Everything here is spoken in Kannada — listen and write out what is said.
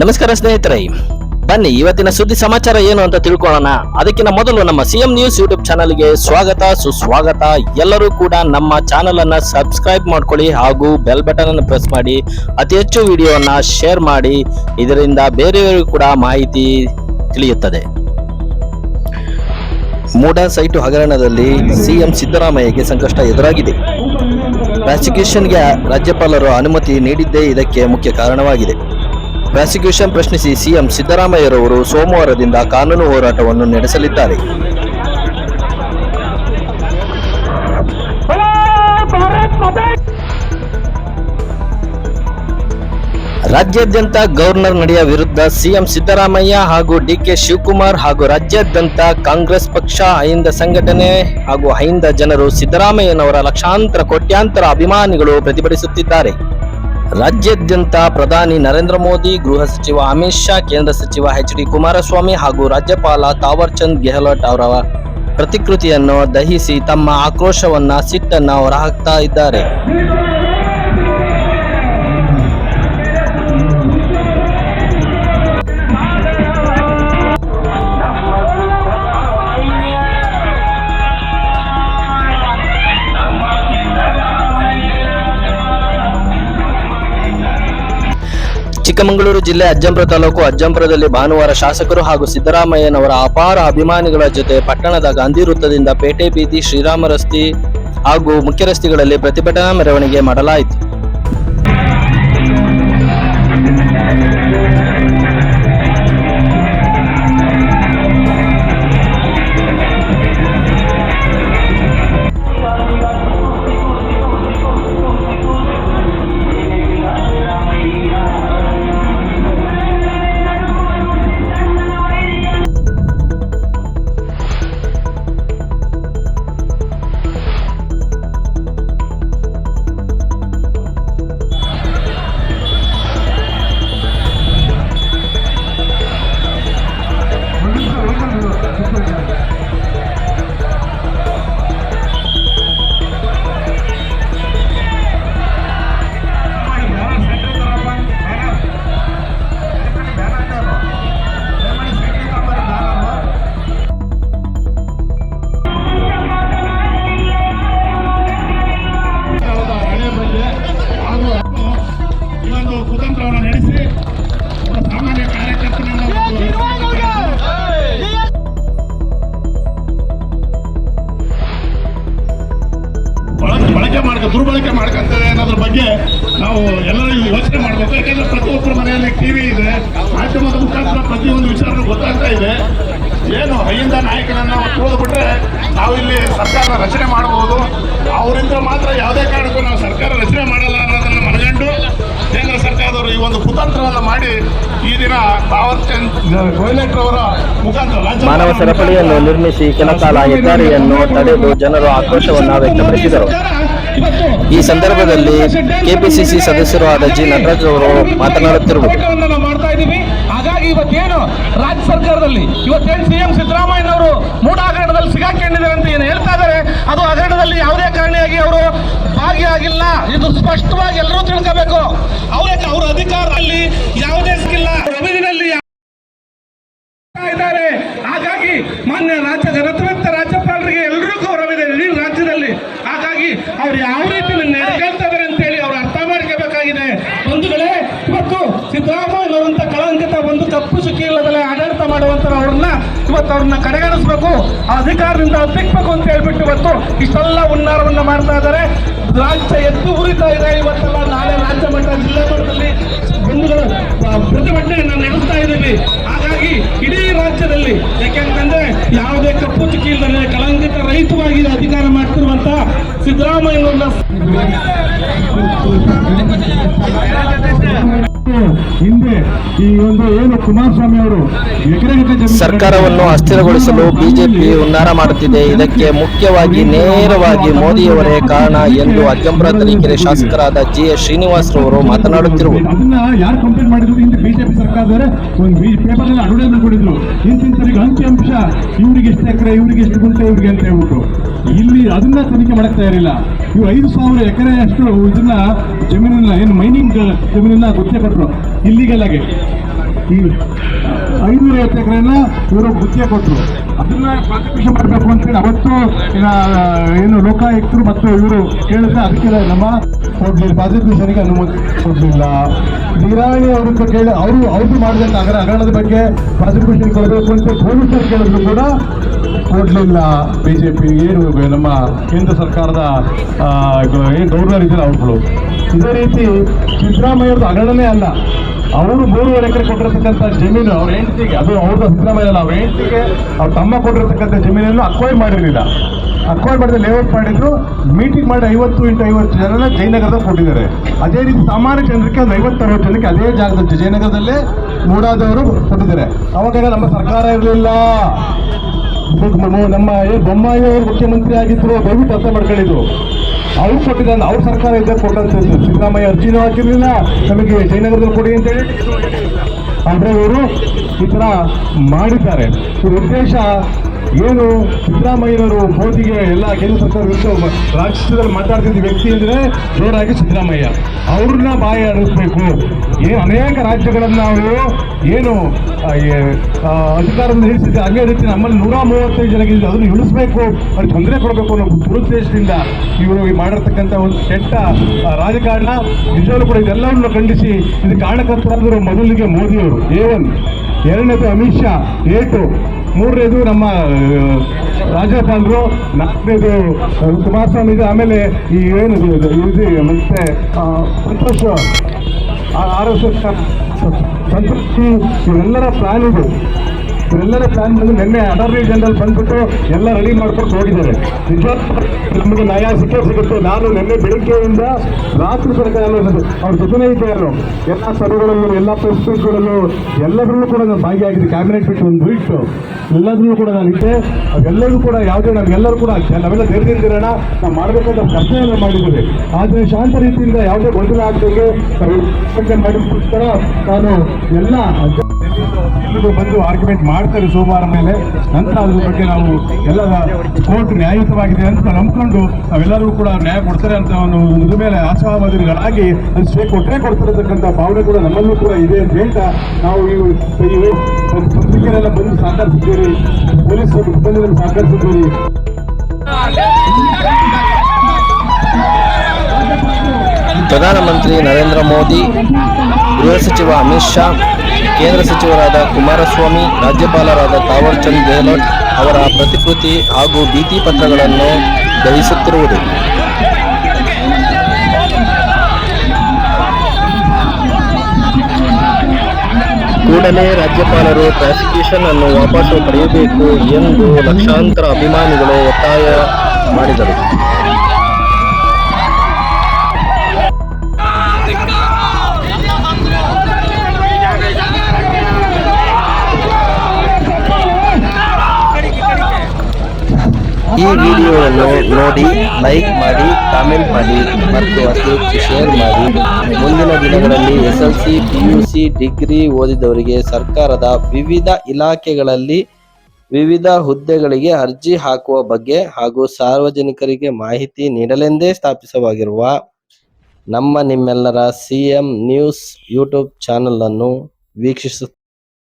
ನಮಸ್ಕಾರ ಸ್ನೇಹಿತರೆ. ಬನ್ನಿ, ಇವತ್ತಿನ ಸುದ್ದಿ ಸಮಾಚಾರ ಏನು ಅಂತ ತಿಳ್ಕೊಳ್ಳೋಣ. ಅದಕ್ಕಿಂತ ಮೊದಲು ನಮ್ಮ ಸಿಎಂ ನ್ಯೂಸ್ ಯೂಟ್ಯೂಬ್ ಚಾನಲ್ಗೆ ಸ್ವಾಗತ, ಸುಸ್ವಾಗತ. ಎಲ್ಲರೂ ಕೂಡ ನಮ್ಮ ಚಾನಲ್ ಅನ್ನ ಸಬ್ಸ್ಕ್ರೈಬ್ ಮಾಡ್ಕೊಳ್ಳಿ ಹಾಗೂ ಬೆಲ್ ಬಟನ್ ಅನ್ನು ಪ್ರೆಸ್ ಮಾಡಿ. ಅತಿ ಹೆಚ್ಚು ವಿಡಿಯೋವನ್ನ ಶೇರ್ ಮಾಡಿ. ಇದರಿಂದ ಬೇರೆಯವರಿಗೂ ಕೂಡ ಮಾಹಿತಿ ತಿಳಿಯುತ್ತದೆ. ಮೂಡ ಸೈಟು ಹಗರಣದಲ್ಲಿ ಸಿಎಂ ಸಿದ್ದರಾಮಯ್ಯಗೆ ಸಂಕಷ್ಟ ಎದುರಾಗಿದೆ. ಪ್ರಾಸಿಕ್ಯೂಷನ್ಗೆ ರಾಜ್ಯಪಾಲರು ಅನುಮತಿ ನೀಡಿದ್ದೇ ಇದಕ್ಕೆ ಮುಖ್ಯ ಕಾರಣವಾಗಿದೆ. ಪ್ರಾಸಿಕ್ಯೂಷನ್ ಪ್ರಶ್ನಿಸಿ ಸಿಎಂ ಸಿದ್ದರಾಮಯ್ಯರವರು ಸೋಮವಾರದಿಂದ ಕಾನೂನು ಹೋರಾಟವನ್ನು ನಡೆಸಲಿದ್ದಾರೆ. ರಾಜ್ಯಾದ್ಯಂತ ಗವರ್ನರ್ ನಡೆಯ ವಿರುದ್ಧ ಸಿಎಂ ಸಿದ್ದರಾಮಯ್ಯ ಹಾಗೂ ಡಿಕೆ ಶಿವಕುಮಾರ್ ಹಾಗೂ ರಾಜ್ಯಾದ್ಯಂತ ಕಾಂಗ್ರೆಸ್ ಪಕ್ಷ, ಅಹಿಂದ ಸಂಘಟನೆ ಹಾಗೂ ಅಹಿಂದ ಜನರು ಸಿದ್ದರಾಮಯ್ಯನವರ ಲಕ್ಷಾಂತರ ಕೋಟ್ಯಾಂತರ ಅಭಿಮಾನಿಗಳು ಪ್ರತಿಭಟಿಸುತ್ತಿದ್ದಾರೆ. ರಾಜ್ಯಾದ್ಯಂತ ಪ್ರಧಾನಿ ನರೇಂದ್ರ ಮೋದಿ, ಗೃಹ ಸಚಿವ ಅಮಿತ್ ಶಾ, ಕೇಂದ್ರ ಸಚಿವ ಎಚ್ ಡಿ ಕುಮಾರಸ್ವಾಮಿ ಹಾಗೂ ರಾಜ್ಯಪಾಲ ತಾವರ್ಚಂದ್ ಗೆಹ್ಲೋಟ್ ಅವರ ಪ್ರತಿಕೃತಿಯನ್ನು ದಹಿಸಿ ತಮ್ಮ ಆಕ್ರೋಶವನ್ನ ಸಿಟ್ಟನ್ನು ಹೊರಹಾಕ್ತಾ ಇದ್ದಾರೆ. ಚಿಕ್ಕಮಗಳೂರು ಜಿಲ್ಲೆ ಅಜ್ಜಂಪುರ ತಾಲೂಕು ಅಜ್ಜಂಪುರದಲ್ಲಿ ಭಾನುವಾರ ಶಾಸಕರು ಹಾಗೂ ಸಿದ್ದರಾಮಯ್ಯನವರ ಅಪಾರ ಅಭಿಮಾನಿಗಳ ಜೊತೆ ಪಟ್ಟಣದ ಗಾಂಧಿ ವೃತ್ತದಿಂದ ಪೇಟೆ ಬೀದಿ ಶ್ರೀರಾಮ ರಸ್ತೆ ಹಾಗೂ ಮುಖ್ಯ ರಸ್ತೆಗಳಲ್ಲಿ ಪ್ರತಿಭಟನಾ ಮೆರವಣಿಗೆ ಮಾಡಲಾಯಿತು. ನಾವು ಎಲ್ಲರೂ ಯೋಚನೆ ಮಾಡಬೇಕು. ಯಾಕಂದ್ರೆ ಪ್ರತಿಯೊಬ್ಬರ ಮನೆಯಲ್ಲಿ ಟಿವಿ ಇದೆ ಮಾಧ್ಯಮದ ಮುಖಾಂತರ ಪ್ರತಿಯೊಂದು ವಿಚಾರ ಗೊತ್ತಾಗ್ತಾ ಇದೆ. ಏನು ಅಹಿಂದ ನಾಯಕನನ್ನ ತುಳಿದು ಬಿಟ್ರೆ ನಾವು ಇಲ್ಲಿ ಸರ್ಕಾರ ರಚನೆ ಮಾಡಬಹುದು. ಅವರಿಂದ ಮಾತ್ರ ಯಾವುದೇ ಕಾರಣಕ್ಕೂ ನಾವು ಸರ್ಕಾರ ರಚನೆ ಮಾಡಲ್ಲ ಅನ್ನೋದನ್ನ ಮನಗಂಡು ಕೇಂದ್ರ ಸರ್ಕಾರದವರು ಈ ಒಂದು ಕುತಂತ್ರವನ್ನು ಮಾಡಿ ಈ ದಿನ ತಾವರ್ ಚಂದ್ ಗೋಯ್ಲೆಟ್ ಅವರ ಮುಖಾಂತರ ಮಾನವ ಸರಪಳಿಯನ್ನು ನಿರ್ಮಿಸಿ ಕೆಲ ಕಾಲ ಹೆದ್ದಾರಿಯನ್ನು ತಡೆದು ಜನರು ಆಕ್ರೋಶವನ್ನ ವ್ಯಕ್ತಪಡಿಸಿದರು. ಈ ಸಂದರ್ಭದಲ್ಲಿ ಕೆಪಿಸಿಸಿ ಸದಸ್ಯರು ಆದ ಜಿ. ನಟರಾಜ್ ಅವರು ಮಾತನಾಡುತ್ತಿರುವುದು. ಇದ್ದೀವಿ. ಹಾಗಾಗಿ ಇವತ್ತೇನು ರಾಜ್ಯ ಸರ್ಕಾರದಲ್ಲಿ ಇವತ್ತೇನು ಸಿಎಂ ಸಿದ್ದರಾಮಯ್ಯನವರು ಮೂಡ ಹಗರಣದಲ್ಲಿ ಸಿಗಾಕೊಂಡಿದ್ದಾರೆ ಅಂತ ಏನು ಹೇಳ್ತಾ ಇದ್ದಾರೆ? ಅದು ಹಗರಣದಲ್ಲಿ ಯಾವುದೇ ಕಾರಣವಾಗಿ ಅವರು ಭಾಗಿಯಾಗಿಲ್ಲ. ಇದು ಸ್ಪಷ್ಟವಾಗಿ ಎಲ್ಲರೂ ತಿಳ್ಕೋಬೇಕು. ಅವರ ಅವರ ಅಧಿಕಾರದಲ್ಲಿ ಯಾವುದೇ ಸಿಕ್ಕಿಲ್ಲ ರವಿದಿನಲ್ಲಿ ಇದ್ದಾರೆ? ಹಾಗಾಗಿ ಮಾನ್ಯ ರಾಜ್ಯ ರತ್ನವಂತ ರಾಜ್ಯಪಾಲರಿಗೆ ಎಲ್ಲರೂ ಗೌರವಿದೆ ಇಡೀ ರಾಜ್ಯದಲ್ಲಿ ಹಾಗಾಗಿ ಅವ್ರು ಯಾವ ರೀತಿ ಅಂತ ಅಂತೇಳಿ ಅವ್ರು ಅರ್ಥ ಮಾಡ್ಕೋಬೇಕಾಗಿದೆ. ಬಂಧುಗಳೇ, ಇವತ್ತು ಸಿದ್ದರಾಮಯ್ಯನವರಂತ ಕಳಂಕಿತ ಒಂದು ತಪ್ಪು ಚುಕ್ಕಿ ಇಲ್ಲದಲ್ಲೇ ಆಡಳಿತ ಮಾಡುವಂತ ಅವ್ರನ್ನ ಇವತ್ತು ಅವ್ರನ್ನ ಕಡೆಗಣಿಸ್ಬೇಕು, ಆ ಅಧಿಕಾರದಿಂದ ತೆಗ್ಬೇಕು ಅಂತ ಹೇಳ್ಬಿಟ್ಟು ಇವತ್ತು ಇಷ್ಟೆಲ್ಲ ಉನ್ನಾರವನ್ನ ಮಾಡ್ತಾ ಇದ್ದಾರೆ. ರಾಜ್ಯ ಎದ್ದು ಉರಿತಾ ಇದೆ ಇವತ್ತೆಲ್ಲ. ನಾಳೆ ರಾಜ್ಯ ಮಟ್ಟ ಜಿಲ್ಲಾ ಮಟ್ಟದಲ್ಲಿ ಬಂಧುಗಳು ಪ್ರತಿಭಟನೆ ನಡೆಸ್ತಾ ಇದ್ದೀವಿ. ಹಾಗಾಗಿ ಇಡೀ ರಾಜ್ಯದಲ್ಲಿ ಯಾಕೆಂತಂದ್ರೆ ಯಾವುದೇ ಕಪ್ಪು ಚುಕ್ಕಿ ಇಲ್ಲದೆ ಕಳಂಕಿತ ರಹಿತವಾಗಿ ಅಧಿಕಾರ ಮಾಡ್ತಿರುವಂತ ಸಿದ್ದರಾಮಯ್ಯನವ್ರನ್ನ ಹಿಂದೆ ಈ ಒಂದು ಏನು ಕುಮಾರಸ್ವಾಮಿ ಅವರು ಸರ್ಕಾರವನ್ನು ಅಸ್ಥಿರಗೊಳಿಸಲು ಬಿಜೆಪಿ ಉನ್ನಾರ ಮಾಡುತ್ತಿದೆ. ಇದಕ್ಕೆ ಮುಖ್ಯವಾಗಿ ನೇರವಾಗಿ ಮೋದಿಯವರೇ ಕಾರಣ ಎಂದು ಅಜ್ಜಂಪುರ ತರೀಕೆರೆ ಶಾಸಕರಾದ ಜಿ ಎಸ್ ಶ್ರೀನಿವಾಸ್ ರವರು ಮಾತನಾಡುತ್ತಿರುವುದು. ಅದನ್ನ ಯಾರು ಕಂಪ್ಲೇಂಟ್ ಮಾಡಿದ್ರು? ಹಿಂದೆ ಬಿಜೆಪಿ ಸರ್ಕಾರದವರೇ ಒಂದು ಪೇಪರ್ ಅಲ್ಲಿ ಅಡ್ವರ್ಟೈಸ್ಮೆಂಟ್ ಕೊಟ್ಟಿದ್ರು ಇಂತಿಂತರಿಗೆ ಅಂಕಿ ಅಂಶ ಇವ್ರಿಗೆ ಎಷ್ಟು ಎಕರೆ ಇವ್ರಿಗೆ ಎಷ್ಟು ಗುಂಟೆ ಇವರಿಗೆ ಅಂತ ಹೇಳ್ಬಿಟ್ಟು ಇಲ್ಲಿ ಅದನ್ನ ತನಿಖೆ ಮಾಡಕ್ ತಯಾರಿಲ್ಲ ಇವು ಐದು ಸಾವಿರ ಎಕರೆ ಅಷ್ಟು ಇದನ್ನ ಜಮೀನನ್ನ ಏನು ಮೈನಿಂಗ್ ಜಮೀನನ್ನ ಗುತ್ತಿಗೆ ಕೊಟ್ಟರು ಇಲ್ಲಿಗೆಲ್ಲ ಈ ಐನೂರ ಐವತ್ತು ಇವರು ಗುತ್ತಿಗೆ ಕೊಟ್ಟರು ಅದನ್ನ ಪ್ರಾಸಿಕ್ಯೂಷನ್ ಮಾಡಬೇಕು ಅಂತೇಳಿ ಅವತ್ತು ಏನು ಲೋಕಾಯುಕ್ತರು ಮತ್ತು ಇವರು ಕೇಳಿದ್ರೆ ಅದಕ್ಕೆಲ್ಲ ನಮ್ಮ ಕೊಡ್ಲಿಲ್ಲ ಪ್ರಾಸಿಕ್ಯೂಷನ್ಗೆ ಅನುಮತಿ ಕೊಡಲಿಲ್ಲ. ನಿರಾಣಿ ಅವರು ಕೇಳಿ ಅವರು, ಅವ್ರದ್ದು ಮಾಡಿದಂತ ಅಗರ ಹಗರಣದ ಬಗ್ಗೆ ಪ್ರಾಸಿಕ್ಯೂಷನ್ ಕೊಡಬೇಕು ಅಂತ ಪೊಲೀಸರು ಕೇಳಿದ್ರು ಕೂಡ ಕೊಡಲಿಲ್ಲ ಬಿ ಜೆ ಪಿ ಏನು ನಮ್ಮ ಕೇಂದ್ರ ಸರ್ಕಾರದ ಏನು ಗೌರ್ನರ್ ಇದ್ದಾರೆ ಅವರುಗಳು. ಇದೇ ರೀತಿ ಸಿದ್ದರಾಮಯ್ಯವ್ರದ್ದು ಹಗರಣನೇ ಅಲ್ಲ. ಅವರು ಮೂರುವರೆ ಎಕರೆ ಕೊಟ್ಟಿರತಕ್ಕಂಥ ಜಮೀನು ಅವ್ರ ಹೆಂಡತಿಗೆ, ಅದು ಅವ್ರದ್ದು ಸಿದ್ದರಾಮಯ್ಯ ಅವ್ರ ಹೆಂಡತಿಗೆ ಅವ್ರ ತಮ್ಮ ಕೊಟ್ಟಿರತಕ್ಕಂಥ ಜಮೀನನ್ನು ಅಕ್ವೈರ್ ಮಾಡಿರಲಿಲ್ಲ. ಅಕ್ವೈರ್ ಮಾಡಿದ ಲೇಔಟ್ ಮಾಡಿದ್ರು ಮೀಟಿಂಗ್ ಮಾಡಿ ಐವತ್ತು ಇಂಟು ಐವತ್ತು ಜನನ ಜಯನಗರದಲ್ಲಿ ಕೊಟ್ಟಿದ್ದಾರೆ. ಅದೇ ರೀತಿ ಸಾಮಾನ್ಯ ಜನರಿಗೆ ಒಂದು ಐವತ್ತು ಅರವತ್ತು ಜನಕ್ಕೆ ಅದೇ ಜಾಗದಲ್ಲಿ, ಜಯನಗರದಲ್ಲೇ ಮೂಡಾದವರು ಕೊಟ್ಟಿದ್ದಾರೆ. ಅವಾಗ ನಮ್ಮ ಸರ್ಕಾರ ಇರಲಿಲ್ಲ. ನಮ್ಮ ಏ ಬೊಮ್ಮಾಯಿ ಅವರು ಮುಖ್ಯಮಂತ್ರಿ ಆಗಿದ್ರು, ದಯವಿಟ್ಟು ಅರ್ಥ ಮಾಡ್ಕೊಂಡಿದ್ರು ಅವ್ರು ಕೊಟ್ಟಿದ್ದ ಅವ್ರ ಸರ್ಕಾರ ಇದ್ದ ಕೊಟ್ಟಂತದ್ದು ಸಿದ್ದರಾಮಯ್ಯ ಅರ್ಜಿನೂ ಹಾಕಿರ್ಲಿಲ್ಲ. ನಮಗೆ ಜಯನಗರದಲ್ಲಿ ಕೊಡಿ ಅಂತ ಹೇಳಿ ಅಂದ್ರೆ ಇವರು ಈ ತರ ಮಾಡಿದ್ದಾರೆ. ಉದ್ದೇಶ ಏನು ಸಿದ್ದರಾಮಯ್ಯನವರು ಮೋದಿಗೆ ಎಲ್ಲ ಕೇಂದ್ರ ಸರ್ಕಾರ ವಿರುದ್ಧ ರಾಜ್ಯದಲ್ಲಿ ಮಾತಾಡ್ತಿದ್ದ ವ್ಯಕ್ತಿ ಅಂದ್ರೆ ಜೋರಾಗಿ ಸಿದ್ದರಾಮಯ್ಯ. ಅವ್ರನ್ನ ಬಾಯಿ ಆಡಿಸ್ಬೇಕು. ಏನು ಅನೇಕ ರಾಜ್ಯಗಳನ್ನ ಅವರು ಏನು ಅಧಿಕಾರದಿಂದ ಹಿಡಿಸಿದ್ರೆ ಅದೇ ರೀತಿ ನಮ್ಮಲ್ಲಿ ನೂರ ಮೂವತ್ತೈದು ಜನಕ್ಕೆ ಅದನ್ನು ಇಳಿಸ್ಬೇಕು. ಅವ್ರಿಗೆ ತೊಂದರೆ ಕೊಡಬೇಕು ಅನ್ನೋ ದುರುದ್ದೇಶದಿಂದ ಇವರು ಮಾಡಿರ್ತಕ್ಕಂಥ ಒಂದು ಕೆಟ್ಟ ರಾಜಕಾರಣ ನಿಜವಾಗ್ಲೂ ಕೂಡ ಇದೆಲ್ಲವನ್ನು ಖಂಡಿಸಿ ಇದು ಕಾರಣಕರ್ತರಾದರು ಮೊದಲಿಗೆ ಮೋದಿಯವರು. ಏ ಒನ್ ಎರಡನೇದು ಅಮಿತ್ ಶಾ. ಎ ಟು ಮೂರನೇದು ನಮ್ಮ ರಾಜ್ಯಪಾಲರು ನಾಲ್ಕನೇದು ಆ, ಕುಮಾರಸ್ವಾಮಿ ಇದೆ. ಆಮೇಲೆ ಈ ಏನು ಇದು ಮತ್ತೆ ಆ, ಆರೋಗ್ಯ ಸಂತೃಪ್ತಿ ಇವೆಲ್ಲರ ಪ್ಲಾನ್ ಇದು. ಇವರೆಲ್ಲರ ಪ್ಲಾನ್ ಬಂದು ನಿನ್ನೆ ಅಟಾರ್ನಿ ಜನರಲ್ ಬಂದ್ಬಿಟ್ಟು ಎಲ್ಲ ರೆಡಿ ಮಾಡ್ಕೊಂಡು ಹೋಗಿದ್ದಾರೆ. ನಮಗೆ ನ್ಯಾಯ ಸಿಕ್ಕೇ ಸಿಗುತ್ತೆ. ನಾನು ನಿನ್ನೆ ಬೆಳಿಗ್ಗೆಯಿಂದ ರಾತ್ರಿ ತನಕ ಅವ್ರ ಜೊತೆನೇ ಇದ್ದೆ ನಾನು. ಎಲ್ಲ ಸಭೆಗಳಲ್ಲೂ, ಎಲ್ಲ ಪ್ರೆಸ್ ಎಲ್ಲದರಲ್ಲೂ ಕೂಡ ನಾನು ಭಾಗಿಯಾಗಿದ್ದೆ. ಕ್ಯಾಬಿನೆಟ್ ಬಿಟ್ಟು ಒಂದು ವೀಕ್ ಎಲ್ಲದರಲ್ಲೂ ಕೂಡ ನಾನು ಇದ್ದೆ. ಅವೆಲ್ಲರೂ ಕೂಡ ಯಾವುದೇ ನಮಗೆಲ್ಲರೂ ಕೂಡ ನಾವೆಲ್ಲ ಧೈರ್ಯದಿಂದಿರೋಣ ನಾವು ಮಾಡಬೇಕಂತ ಪ್ರಶ್ನೆಯನ್ನು ಮಾಡಿದ್ದೇವೆ. ಆದರೆ ಶಾಂತ ರೀತಿಯಿಂದ ಯಾವುದೇ ಗೊಂದಲ ಆಗದಂಗೆ ಮಾಡಿದ ನಾನು ಎಲ್ಲ ಬಂದು ಆರ್ಗ್ಯುಮೆಂಟ್ ಮಾಡ್ತಾರೆ ಸೋಮವಾರ ಮೇಲೆ ನಂತರ ಅದ್ರ ಬಗ್ಗೆ ನಾವು ಎಲ್ಲ ಕೋರ್ಟ್ ನ್ಯಾಯಯುತವಾಗಿದೆ ಅಂತ ನಂಬ್ಕೊಂಡು ನಾವೆಲ್ಲರೂ ಕೂಡ ನ್ಯಾಯ ಕೊಡ್ತಾರೆ ಅಂತ ಒಂದು ಇದ್ರ ಮೇಲೆ ಆಶಾವಾದಿಗಳಾಗಿ ಅದು ಸ್ವೇ ಕೊಟ್ಟರೆ ಕೊಡ್ತಿರತಕ್ಕಂಥ ಭಾವನೆ ಕೂಡ ನಮ್ಮಲ್ಲೂ ಕೂಡ ಇದೆ ಅಂತ ಹೇಳ್ತಾ ನಾವು ಈ ಪತ್ರಿಕೆಲ್ಲ ಬಂದು ಸಹಕರಿಸಿದ್ದೀರಿ ಪೊಲೀಸ್ ಸಿಬ್ಬಂದಿಗಳನ್ನು ಸಹಕರಿಸಿದ್ದೀರಿ ಪ್ರಧಾನಮಂತ್ರಿ ನರೇಂದ್ರ ಮೋದಿ ಗೃಹ ಸಚಿವ ಅಮಿತ್ ಶಾ ಕೇಂದ್ರ ಸಚಿವರಾದ ಕುಮಾರಸ್ವಾಮಿ, ರಾಜ್ಯಪಾಲರಾದ ತಾವರ್ ಚಂದ್ ಗೆಹ್ಲೋಟ್ ಅವರ ಪ್ರತಿಕೃತಿ ಹಾಗೂ ಭೀತಿ ಪತ್ರಗಳನ್ನು ದಹಿಸುತ್ತಿರುವುದು ಕೂಡಲೇ ರಾಜ್ಯಪಾಲರು ಪ್ರಾಸಿಕ್ಯೂಷನ್ ಅನ್ನು ವಾಪಸ್ ಪಡೆಯಬೇಕು ಎಂದು ಲಕ್ಷಾಂತರ ಅಭಿಮಾನಿಗಳು ಒತ್ತಾಯ ಮಾಡಿದರು. ಈ ವಿಡಿಯೋವನ್ನು ನೋಡಿ, ಲೈಕ್ ಮಾಡಿ, ಕಾಮೆಂಟ್ ಮಾಡಿ, ಮತ್ತು ಅತಿ ಶೇರ್ ಮಾಡಿ. ಮುಂದಿನ ದಿನಗಳಲ್ಲಿ S L C, P U C, degree ಓದಿದವರಿಗೆ ಸರ್ಕಾರದ ವಿವಿಧ ಇಲಾಖೆಗಳಲ್ಲಿ ವಿವಿಧ ಹುದ್ದೆಗಳಿಗೆ ಅರ್ಜಿ ಹಾಕುವ ಬಗ್ಗೆ ಹಾಗೂ ಸಾರ್ವಜನಿಕರಿಗೆ ಮಾಹಿತಿ ನೀಡಲೆಂದೇ ಸ್ಥಾಪಿಸವಾಗಿರುವ ನಮ್ಮ ನಿಮ್ಮೆಲ್ಲರ C M news YouTube channel ಅನ್ನು ವೀಕ್ಷಿಸು